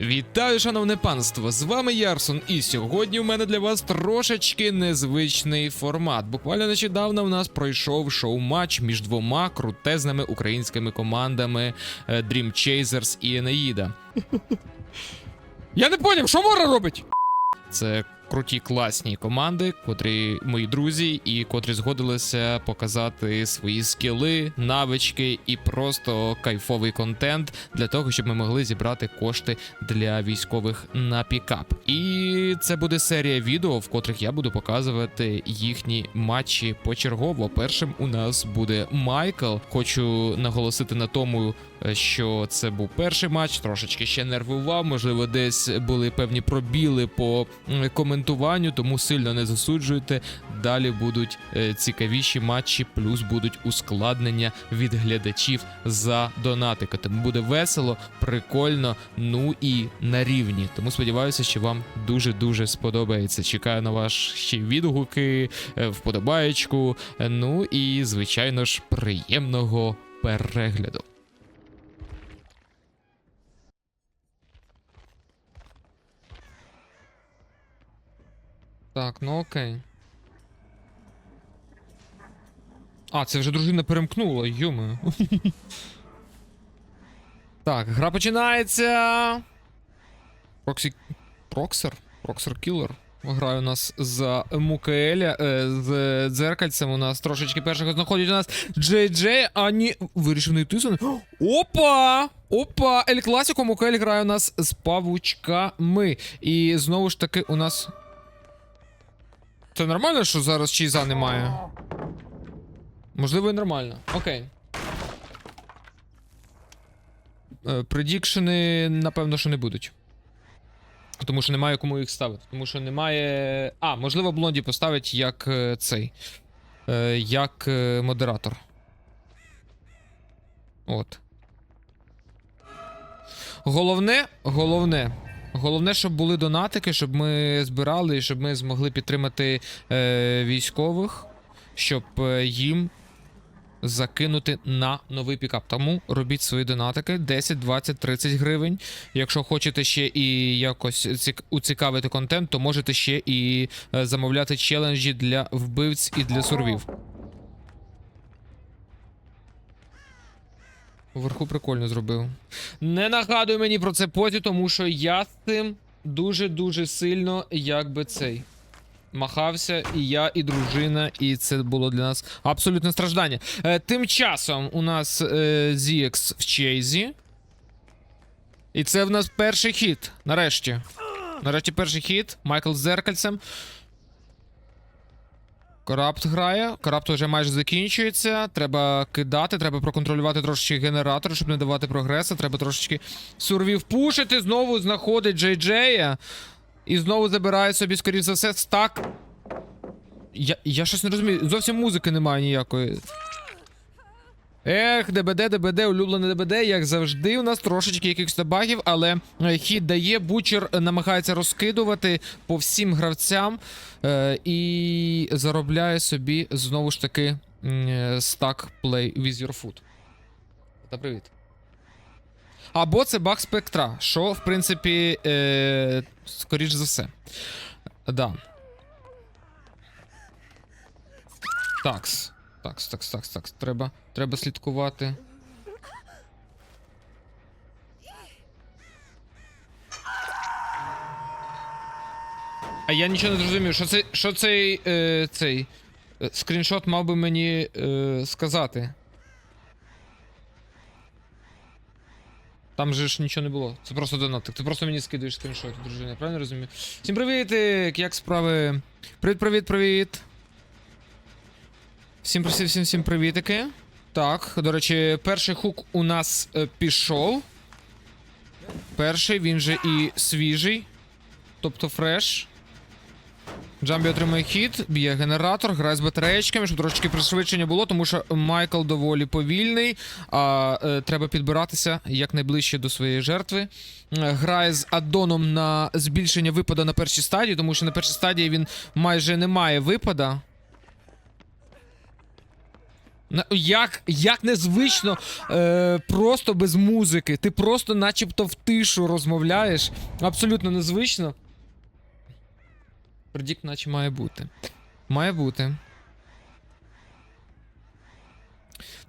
Вітаю, шановне панство! З вами Ярсон, і сьогодні у мене для вас трошечки незвичний формат. Буквально нещодавно у нас пройшов шоу-матч між двома крутезними українськими командами е, Dream Chasers і Енеїда. Я не поняв, що Мора робить? Це круті класні команди, котрі мої друзі, і котрі згодилися показати свої скіли, навички і просто кайфовий контент для того, щоб ми могли зібрати кошти для військових на пікап. І це буде серія відео, в котрих я буду показувати їхні матчі почергово. Першим у нас буде Майкл. Хочу наголосити на тому, е, що це був перший матч, трошечки ще нервував. Можливо, десь були певні пробіли по м, коментуванню, тому сильно не засуджуйте. Далі будуть е, цікавіші матчі, плюс будуть ускладнення від глядачів за донатики. Тому буде весело, прикольно, ну і на рівні. Тому сподіваюся, що вам дуже дуже сподобається. Чекаю на ваші відгуки, е, вподобаєчку. е, Ну і звичайно ж, приємного перегляду. Так, ну окей. А, це вже дружина перемкнула, йоми. Так, гра починається. Проксі. Проксер? Проксер Кілер. Грає у нас за Мукееля. Е, з дзеркальцем у нас трошечки першого знаходять у нас Джей Джей, а ні. Вирішив не йти за. Опа! Опа! Ель Класіко Мукель грає у нас з павучками. І знову ж таки у нас. Це нормально, що зараз чейза немає? Можливо, і нормально. Окей. Е, Предікшени, напевно, що не будуть. Тому що немає кому їх ставити. Тому що немає. А, можливо, Блонді поставить як е, цей. Е, Як модератор. От. Головне, головне. Головне, щоб були донатики, щоб ми збирали і щоб ми змогли підтримати е, військових, щоб е, їм закинути на новий пікап. Тому робіть свої донатики 10, 20, 30 гривень. Якщо хочете ще і якось цік- уцікавити контент, то можете ще і е, замовляти челенджі для вбивць і для сурвів. Вверху прикольно зробив. Не нагадуй мені про це потім, тому що я з цим дуже-дуже сильно, якби цей. Махався, і я, і дружина, і це було для нас абсолютне страждання. Е, тим часом у нас е, ZX в Чейзі. І це в нас перший хід. Нарешті. Нарешті перший хід. Майкл з зеркальцем. Корапт грає. Корапт вже майже закінчується. Треба кидати, треба проконтролювати трошечки генератор, щоб не давати прогресу. Треба трошечки сурвів пушити. Знову знаходить Джей Джея. І знову забирає собі, скоріш за все, стак. Я, я щось не розумію. Зовсім музики немає ніякої. Ех, ДБД, ДБД, улюблене ДБД, як завжди, у нас трошечки якихось багів, але е, хід дає, бучер намагається розкидувати по всім гравцям е, і заробляє собі знову ж таки е, стак play with your foot. Та привіт. Або це баг спектра, що, в принципі, е, скоріш за все. Да. Такс. Такс, такс, такс, такс. Треба, треба слідкувати. А я нічого не зрозумів, що цей, що цей, е, цей е, скріншот мав би мені е, сказати. Там же ж нічого не було. Це просто донатик. Ти просто мені скидуєш скріншот, дружина, я правильно розумію? Всім привітик, як справи? Привіт, привіт, привіт. Всім всім, всім, всім привітики. Так, до речі, перший хук у нас е, пішов. Перший, він же і свіжий. Тобто фреш. Джамбі отримує хід, б'є генератор, грає з батареєчками, щоб трошечки пришвидшення було, тому що Майкл доволі повільний, а е, треба підбиратися якнайближче до своєї жертви. Е, Грає з аддоном на збільшення випада на першій стадії, тому що на першій стадії він майже не має випада. Як, як незвично, е, просто без музики. Ти просто начебто в тишу розмовляєш. Абсолютно незвично. Предікт наче має бути. Має бути.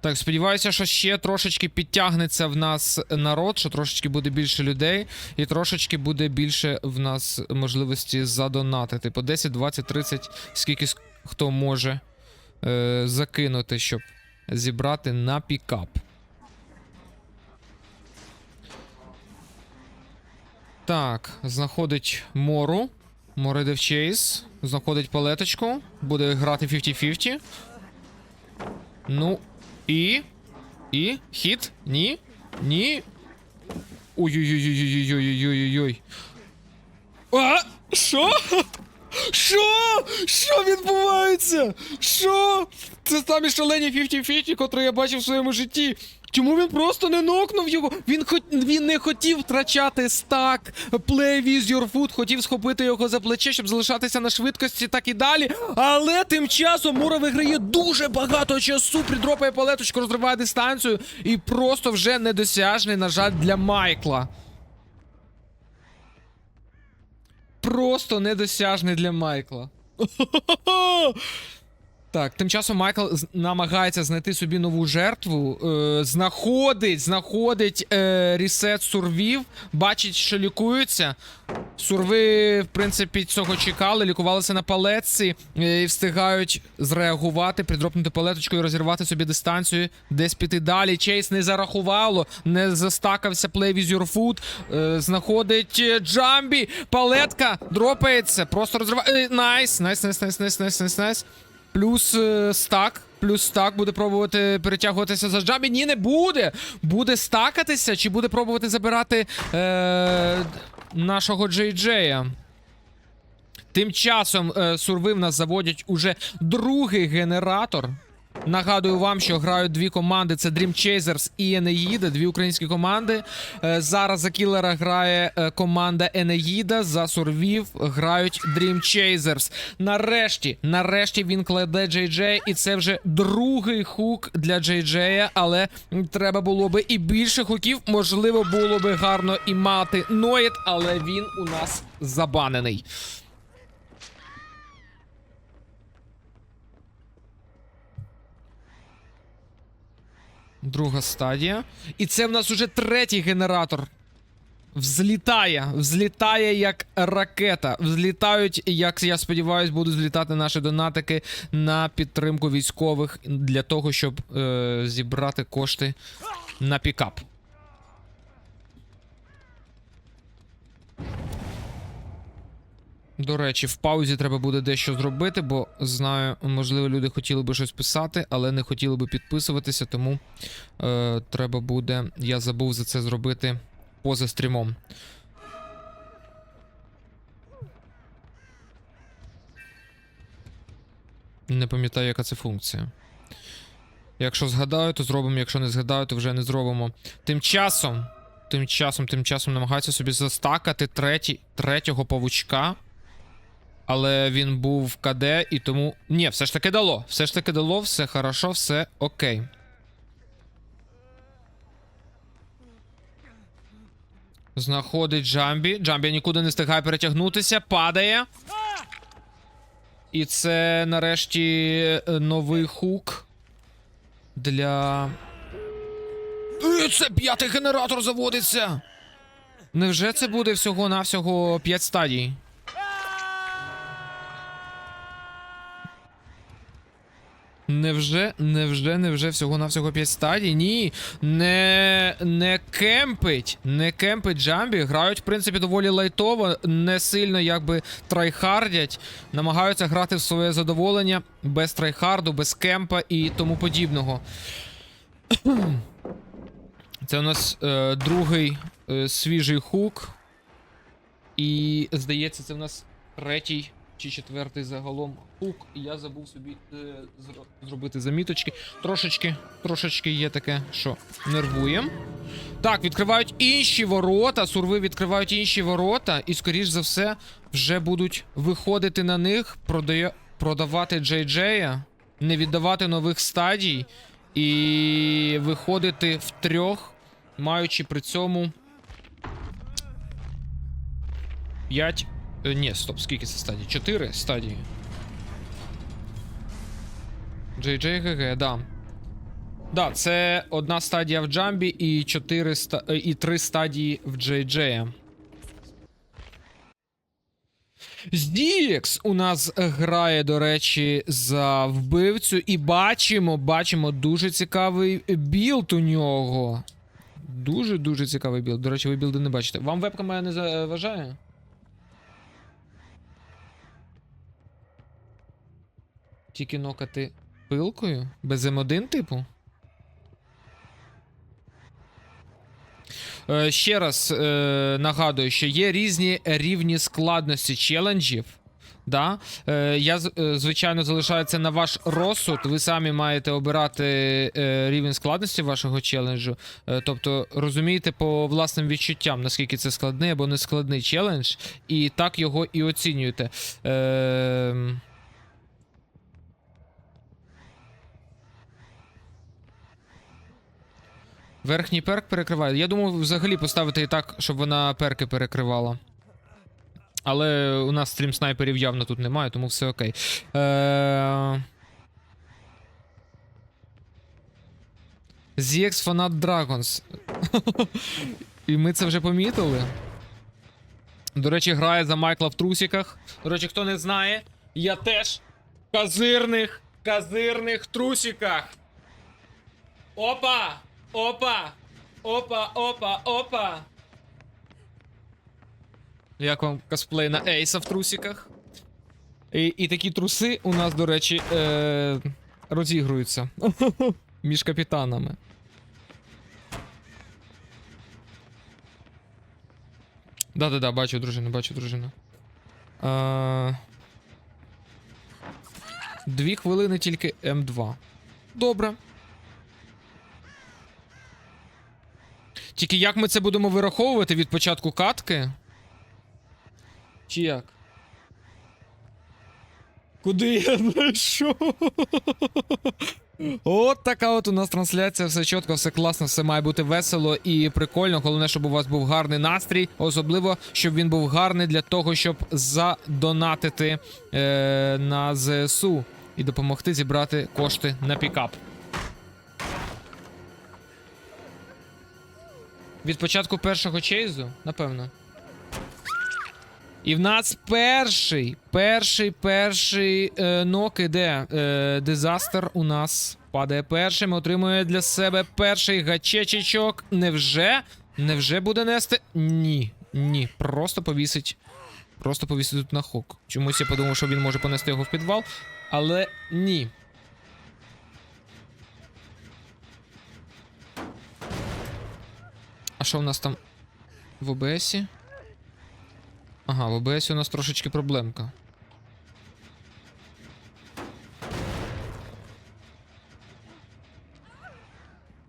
Так, сподіваюся, що ще трошечки підтягнеться в нас народ, що трошечки буде більше людей, і трошечки буде більше в нас можливості задонатити. По 10, 20, 30, скільки хто може е, закинути, щоб зібрати на пікап. Так, знаходить Мору. Мора йде чейз. Знаходить палеточку. Буде грати 50-50. Ну, і. І. Хіт? Ні. Ні. Ой-ой-ой-ой-ой-ой-ой-ой-ой. А! Що? Що? Що відбувається? Що? Це самі шалені 50-50, котрі я бачив в своєму житті. Чому він просто не нокнув його? Він хот... він не хотів втрачати стак. Play with your foot, хотів схопити його за плече, щоб залишатися на швидкості, так і далі. Але тим часом Мура виграє дуже багато часу, придропає палеточку, розриває дистанцію і просто вже недосяжний, на жаль, для Майкла. Просто недосяжний для Майкла. Так, тим часом Майкл намагається знайти собі нову жертву. Е, знаходить, знаходить е, ресет сурвів, бачить, що лікуються. Сурви, в принципі, цього чекали, лікувалися на палетці е, і встигають зреагувати, палеточку і розірвати собі дистанцію, десь піти далі. Чейс не зарахувало, не застакався play with your foot. Е, знаходить е, Джамбі, палетка дропається, просто розриває. Найс, найс, найс, найс, найс, найс, найс, найс. Плюс е, стак. Плюс стак буде пробувати перетягуватися за джабі. Ні, не буде. Буде стакатися, чи буде пробувати забирати е, нашого Джей Джея. Тим часом е, сурви в нас заводять уже другий генератор. Нагадую вам, що грають дві команди: це Dream Chasers і Енеїда, дві українські команди. Е, зараз за кілера грає е, команда Енеїда, за сурвів грають Dream Chasers. Нарешті, нарешті він кладе Джей Джей, і це вже другий хук для Джей Джея, але треба було би і більше хуків. Можливо, було би гарно і мати Ноїд, але він у нас забанений. Друга стадія. І це в нас уже третій генератор. Взлітає, взлітає як ракета. Взлітають, як я сподіваюся, будуть злітати наші донатики на підтримку військових для того, щоб е, зібрати кошти на пікап. До речі, в паузі треба буде дещо зробити, бо знаю, можливо, люди хотіли би щось писати, але не хотіли би підписуватися, тому е, треба буде. Я забув за це зробити поза стрімом. Не пам'ятаю, яка це функція. Якщо згадаю, то зробимо. Якщо не згадаю, то вже не зробимо. Тим часом, тим часом, тим часом намагаються собі застакати третій, третього павучка. Але він був в КД і тому. Ні, все ж таки дало. Все ж таки дало, все хорошо, все окей. Знаходить Джамбі. Джамбі нікуди не встигає перетягнутися, падає. І це нарешті е, новий хук для. Е, Це п'ятий генератор заводиться. Невже це буде всього-навсього 5 стадій? Невже, невже, невже всього-навсього 5 стадій? Ні, не, не кемпить, не кемпить Джамбі. Грають, в принципі, доволі лайтово, не сильно якби трайхардять. Намагаються грати в своє задоволення без трайхарду, без кемпа і тому подібного. Це у нас е, другий е, свіжий хук. І здається, це в нас третій чи четвертий загалом хук. І я забув собі е, зробити заміточки. Трошечки, трошечки є таке, що нервує. Так, відкривають інші ворота. Сурви відкривають інші ворота, і, скоріш за все, вже будуть виходити на них, продає, продавати Джей Джея, не віддавати нових стадій. і виходити в трьох, маючи при цьому 5. Ні, стоп, скільки це стадій? 4 стадії. JJGG, да. Да, це одна стадія в джамбі і 4 ста... е, і 3 стадії в JJ. Здікс у нас грає, до речі, за вбивцю, і бачимо, бачимо дуже цікавий білд у нього. Дуже-дуже цікавий білд. До речі, ви білди не бачите. Вам вебка моя не заважає? Тільки нокати пилкою? Без М1, типу? Е, ще раз е, нагадую, що є різні рівні складності челенджів. Да? Е, я, е, звичайно, залишаю це на ваш розсуд. Ви самі маєте обирати е, рівень складності вашого челенджу. Е, тобто розумієте по власним відчуттям, наскільки це складний або не складний челендж, і так його і оцінюєте. Е, Верхній перк перекриває. Я думав взагалі поставити і так, щоб вона перки перекривала. Але у нас стрім снайперів явно тут немає, тому все окей. Е... ZX Fanat Dragons. І ми це вже помітили. До речі, грає за Майкла в трусіках. До речі, хто не знає, я теж в казирних, казирних трусіках. Опа! Опа! Опа, опа, опа! Як вам косплей на Ейса в трусиках? І, і такі труси у нас, до речі, е- розігруються між капітанами. Да-да-да, бачу дружину, бачу дружину. Е- Дві хвилини тільки М2. Добре. Тільки як ми це будемо вираховувати від початку катки? Чи як? Куди я знайшов? От така от у нас трансляція, все чітко, все класно, все має бути весело і прикольно. Головне, щоб у вас був гарний настрій, особливо, щоб він був гарний для того, щоб задонатити е, на ЗСУ і допомогти зібрати кошти на пікап. Від початку першого чейзу, напевно. І в нас перший, перший, перший е, нок іде. Е, дизастер у нас падає першим, отримує для себе перший гачечечок. Невже? Невже буде нести? Ні. Ні. Просто повісить. Просто повісить тут на хук. Чомусь я подумав, що він може понести його в підвал, але ні. А що в нас там в ОБСі? Ага, в ОБСі у нас трошечки проблемка.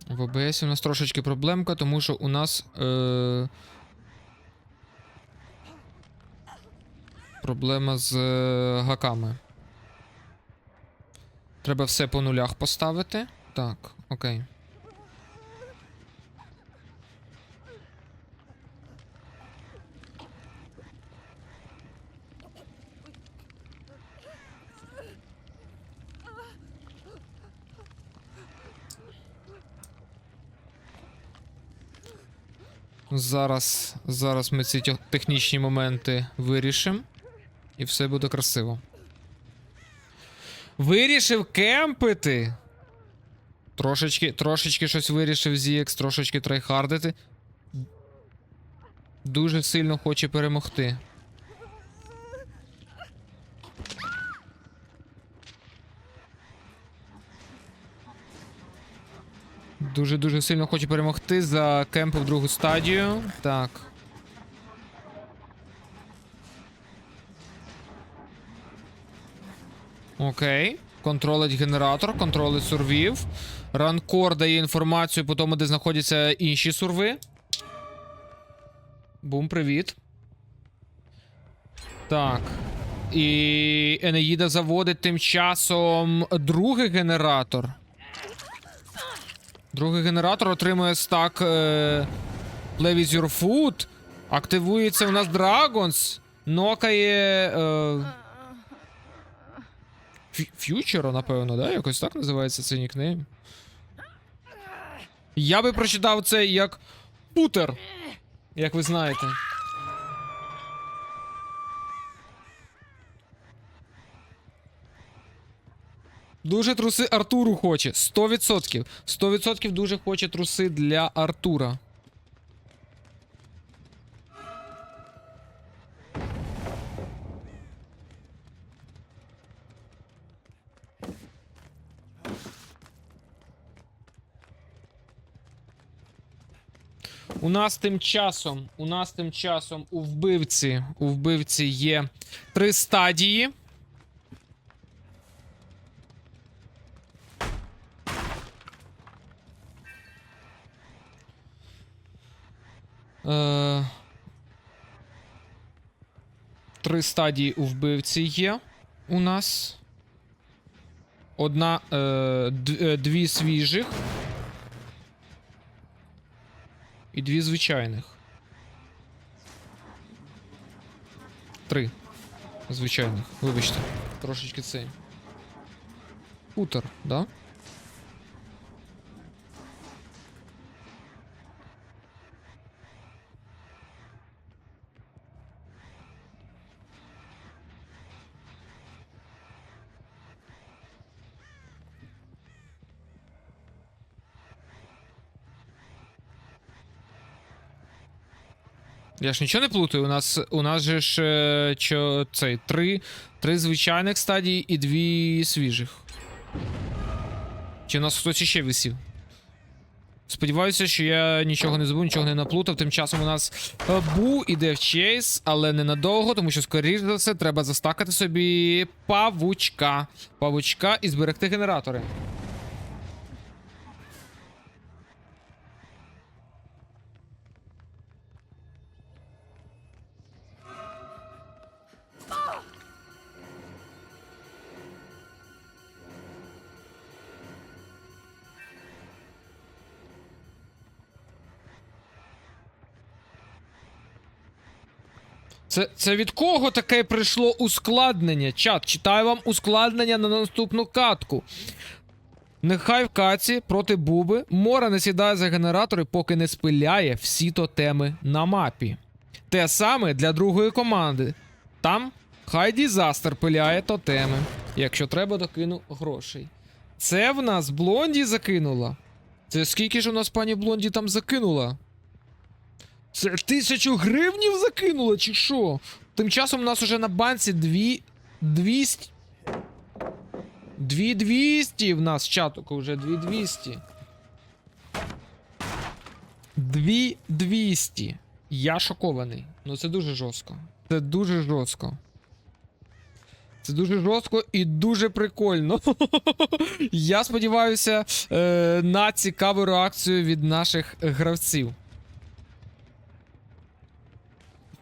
В ОБСі у нас трошечки проблемка, тому що у нас. Е... Проблема з е, гаками. Треба все по нулях поставити. Так, окей. Зараз, зараз ми ці технічні моменти вирішимо. І все буде красиво. Вирішив кемпити. Трошечки, трошечки щось вирішив ZX, трошечки трайхардити. Дуже сильно хоче перемогти. Дуже-дуже сильно хоче перемогти за кемпи в другу стадію. Так. Окей. Контролить генератор, контролить сурвів. Ранкор дає інформацію по тому, де знаходяться інші сурви. Бум, привіт. Так. І Енеїда заводить тим часом другий генератор. Другий генератор отримує стак е, Play your food. Активується у нас Dragons. Нокає. Е, Ф'ючера, напевно, да? Якось так називається цей нікнейм. Я би прочитав це як Путер. Як ви знаєте. Дуже труси Артуру хоче. 100%. 100% дуже хоче труси для Артура. У нас тим часом, у нас тим часом у вбивці, у вбивці є три стадії. Е, Три стадії у вбивці є у нас. Одна, е, е, дві свіжих. І дві звичайних. Три. Звичайних. Вибачте. Трошечки цей. Хутор, да? Я ж нічого не плутаю. У нас у нас же ж е, чо, цей, три, три звичайних стадії і дві свіжих. Чи у нас хтось іще висів? Сподіваюся, що я нічого не забув, нічого не наплутав. Тим часом у нас е, Бу іде в чейс, але ненадовго, тому що, скоріш за все, треба застакати собі павучка. Павучка і зберегти генератори. Це, це від кого таке прийшло ускладнення? Чат, читаю вам ускладнення на наступну катку. Нехай в каці проти Буби Мора не сідає за генератори, поки не спиляє всі тотеми на мапі. Те саме для другої команди. Там хай Дізастер пиляє тотеми. Якщо треба, докину грошей. Це в нас Блонді закинула. Це скільки ж у нас пані Блонді там закинула? Це тисячу гривнів закинула, чи що? Тим часом у нас уже на банці дві. 200. 2200 в нас чаток уже 2200. 2200. Я шокований. Ну це дуже жорстко. Це дуже жорстко. Це дуже жорстко і дуже прикольно. Я сподіваюся е, на цікаву реакцію від наших гравців.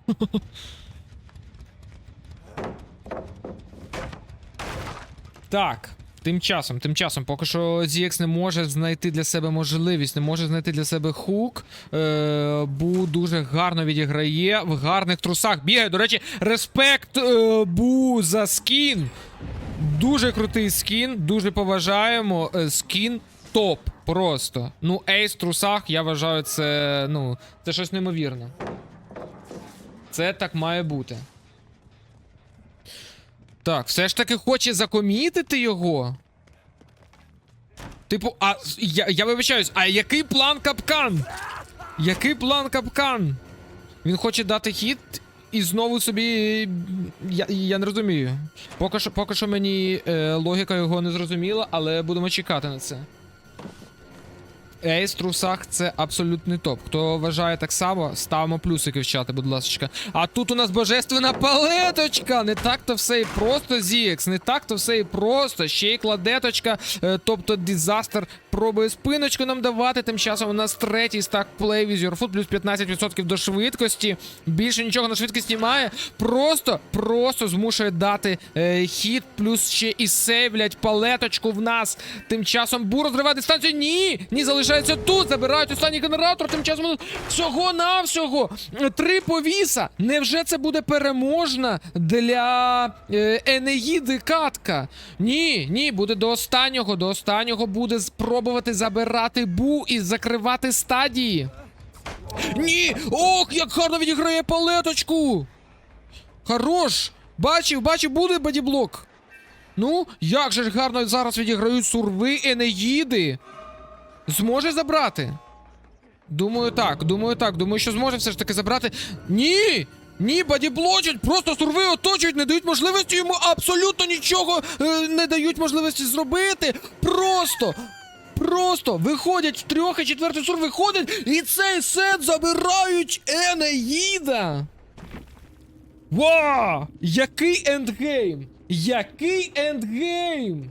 Так. Тим часом, тим часом, поки що ZX не може знайти для себе можливість, не може знайти для себе хук. Е, Бу дуже гарно відіграє в гарних трусах. Бігає. До речі, респект е, Бу за скін. Дуже крутий скін, дуже поважаємо. Е, скін топ. Просто. Ну, ейс в трусах, я вважаю, це. Ну, це щось неймовірне. Це так має бути. Так, все ж таки хоче закомітити його. Типу, а я, я вибачаюсь, а який план капкан? Який план капкан? Він хоче дати хід і знову собі. Я, я не розумію. Поки що, поки що мені е, логіка його не зрозуміла, але будемо чекати на це. Ейс трусах це абсолютний топ. Хто вважає так само, ставимо плюсики в чати, будь ласка. А тут у нас божественна палеточка! Не так-то все і просто, Зіекс, не так-то все і просто. Ще й кладеточка, е, тобто дизастер пробує спиночку нам давати. Тим часом у нас третій стак Play with плюс 15% до швидкості. Більше нічого на швидкості немає. Просто, просто змушує дати е, хід, плюс ще і сейвлять палеточку в нас. Тим часом Бу розриває дистанцію. Ні! Ні, залишає залишаються тут, забирають останній генератор. Тим часом всього навсього три повіса. Невже це буде переможна для е, Енеїди катка? Ні, ні, буде до останнього. До останнього буде спробувати забирати бу і закривати стадії. Ні! Ох, як гарно відіграє палеточку! Хорош! Бачив, бачив, буде бадіблок. Ну, як же ж гарно зараз відіграють сурви Енеїди. Зможе забрати? Думаю, так, думаю, так. Думаю, що зможе все ж таки забрати. Ні! Ні, бадіблочать, просто сурви оточують, не дають можливості йому абсолютно нічого е, не дають можливості зробити. Просто. Просто виходять в трьох і четвертий сур виходить, і цей сет забирають Енеїда. Вау! Який ендгейм! Який ендгейм!